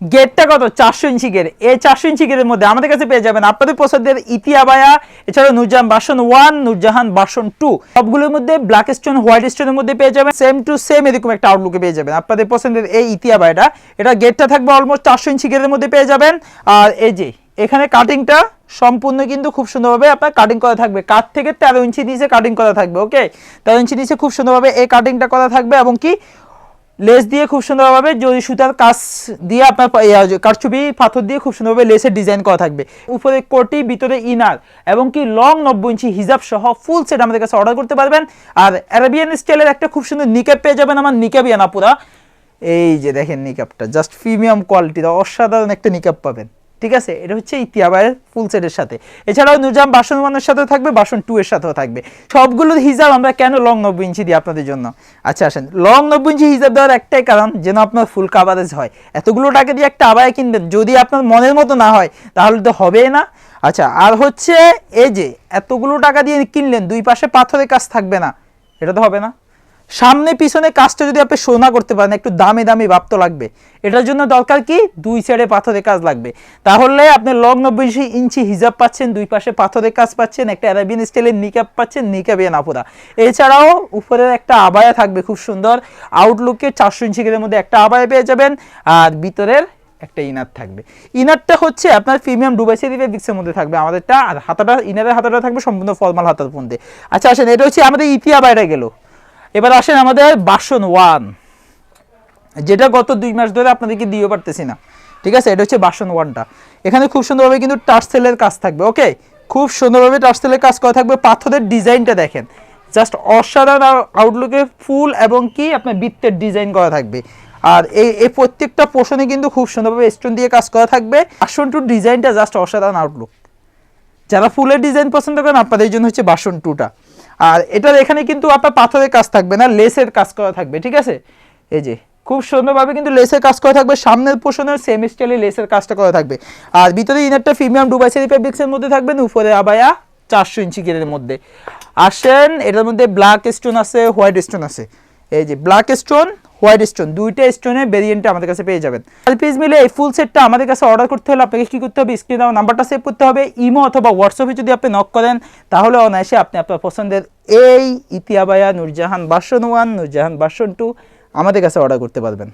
গেটটা কত? চারশো ইঞ্চি গেট। এই চারশো ইঞ্চি গেটের মধ্যে আমাদের কাছে পেয়ে যাবেন আপনাদের পছন্দের ইতিয়াবায়া এছাড়াও নুরজাহান বাসন ওয়ান নুরজাহান বাসন টু সবগুলোর মধ্যে ব্ল্যাক স্টোন হোয়াইট স্টোনের মধ্যে পেয়ে যাবেন। সেম টু সেম এরকম একটা আউটলুকে পেয়ে যাবেন। আপনাদের পছন্দের এই ইতিয়াবায়াটা এটা গেটটা থাকবে অলমোস্ট চারশো ইঞ্চি গেটের মধ্যে পেয়ে যাবেন। আর এই যে, এখানে কাটিংটা সম্পূর্ণ কিন্তু খুব সুন্দরভাবে আপনার কাটিং করা থাকবে। কাঠ থেকে তেরো ইঞ্চি নিচে কাটিং করা থাকবে ওকে তেরো ইঞ্চি নিচে খুব সুন্দরভাবে এই কাটিংটা করা থাকবে এবং কি লেস দিয়ে খুব সুন্দরভাবে যদি সুতার কাজ দিয়ে আপনার কারচুপি, পাথর দিয়ে খুব সুন্দরভাবে লেসের ডিজাইন করা থাকবে। উপরে কোটি, ভিতরে ইনার এবং কি লং নব্বই ইঞ্চি হিজাব সহ ফুল সেট আমাদের কাছে অর্ডার করতে পারবেন। আর অ্যারাবিয়ান স্টাইলের একটা খুব সুন্দর নিকাপ পেয়ে যাবেন আমার নিকাপ ইয়ানাপুরা এই যে দেখেন নিকাপটা জাস্ট প্রিমিয়াম কোয়ালিটির অসাধারণ একটা নিকাপ পাবেন। ঠিক আছে? এটা হচ্ছে ইতিয়াবায়ের ফুল সেটের সাথে। এছাড়াও নুজাম বাসন ওয়ানের সাথে থাকবে, বাসন টু এর সাথেও থাকবে। সবগুলোর হিজাব আমরা কেন লং নব্বই ইঞ্চি দিই আপনাদের জন্য? আচ্ছা আসেন। লং নব্বই ইঞ্চি হিজাব দেওয়ার একটাই কারণ যেন আপনার ফুল কাভারেজ হয়। এতগুলো টাকা দিয়ে একটা আবায় কিনবেন, যদি আপনার মনের মতো না হয়, তাহলে তো হবেই না। আচ্ছা আর হচ্ছে এই যে, এতগুলো টাকা দিয়ে কিনলেন, দুই পাশে পাথরের কাজ থাকবে না। এটা তো হবে না। সামনে, পিছনে কাজটা যদি আপনি সোনা করতে পারেন, একটু দামি দামি ভাব তো লাগবে। এটার জন্য দরকার কি? দুই সাইডে পাথরের কাজ লাগবে। তাহলে আপনি লং নব্বই ইঞ্চি হিজাব পাচ্ছেন, দুই পাশে পাথরের কাজ পাচ্ছেন, একটা অ্যারাবিয়ান স্টাইলের নিকাব পাচ্ছেন নিকাবিয়ান আপুরা এছাড়াও উপরের একটা আবায়া থাকবে, খুব সুন্দর। আউটলুকে চারশো ইঞ্চি গেলের মধ্যে একটা আবায়া পেয়ে যাবেন, আর ভিতরের একটা ইনার থাকবে। ইনারটা হচ্ছে আপনার প্রিমিয়াম ডুবাই সেরি ফেব্রিক্সের মধ্যে থাকবে আমাদেরটা, আর হাতাটা ইনারের হাতাটা থাকবে সম্পূর্ণ ফর্মাল হাতার মধ্যে। আচ্ছা আসেন, এটা হচ্ছে আমাদের ইতিয়া বাইরে গেল। এবার আসেন আমাদের বাসন ওয়ান। যেটা গত দুই মাস ধরে আপনাদেরকে দিয়ে পারতেছি না। ঠিক আছে? এটা হচ্ছে বাসন ওয়ানটা। এখানে খুব সুন্দরভাবে কিন্তু টার্সেলের কাজ থাকবে, ওকে? খুব সুন্দরভাবে টার্সেলের কাজ করা থাকবে। পাথরের ডিজাইনটা দেখেন। জাস্ট অসাধারণ আউটলুকে ফুল এবং কি আপনার বৃত্তের ডিজাইন করা থাকবে। আর এই এই প্রত্যেকটা পোষণে কিন্তু খুব সুন্দরভাবে স্টোন দিয়ে কাজ করা থাকবে। বাসন টু ডিজাইনটা জাস্ট অসাধারণ আউটলুক যারা ফুলের ডিজাইন পছন্দ করেন, আপনাদের জন্য হচ্ছে বাসন টুটা আর এটার এখানে কিন্তু আপনার পাথরের কাজ থাকবে না লেসের কাজ করা থাকবে, ঠিক আছে? এই যে, খুব সুন্দরভাবে কিন্তু লেসের কাজ করা থাকবে, সামনের পোষণের সেম স্টাইলে লেসের কাজটা করা থাকবে। আর ভিতরে ইনারটা প্রিমিয়াম ডুবাই সেরি ফেব্রিক্সের মধ্যে থাকবেন, উপরে আবায়া চারশো ইঞ্চি গেরের মধ্যে। আসেন, এটার মধ্যে ব্ল্যাক স্টোন আছে হোয়াইট স্টোন আছে। এই যে ব্ল্যাক স্টোন হোয়াইট স্টোন, দুইটা স্টোনের ভেরিয়েন্টটা আমাদের কাছে পেয়ে যাবেন। আর পিস মিলে এই ফুল সেটটা আমাদের কাছে অর্ডার করতে হলে আপনাকে কী করতে হবে? স্ক্রিনে দেওয়া নাম্বারটা সেভ করতে হবে। ইমো অথবা হোয়াটসঅ্যাপে যদি আপনি নক করেন, তাহলে অনায়াসে আপনি আপনার পছন্দের এই ইতিয়াবায়া নুরজাহান বাসন ওয়ান নুরজাহান বাসন টু আমাদের কাছে অর্ডার করতে পারবেন।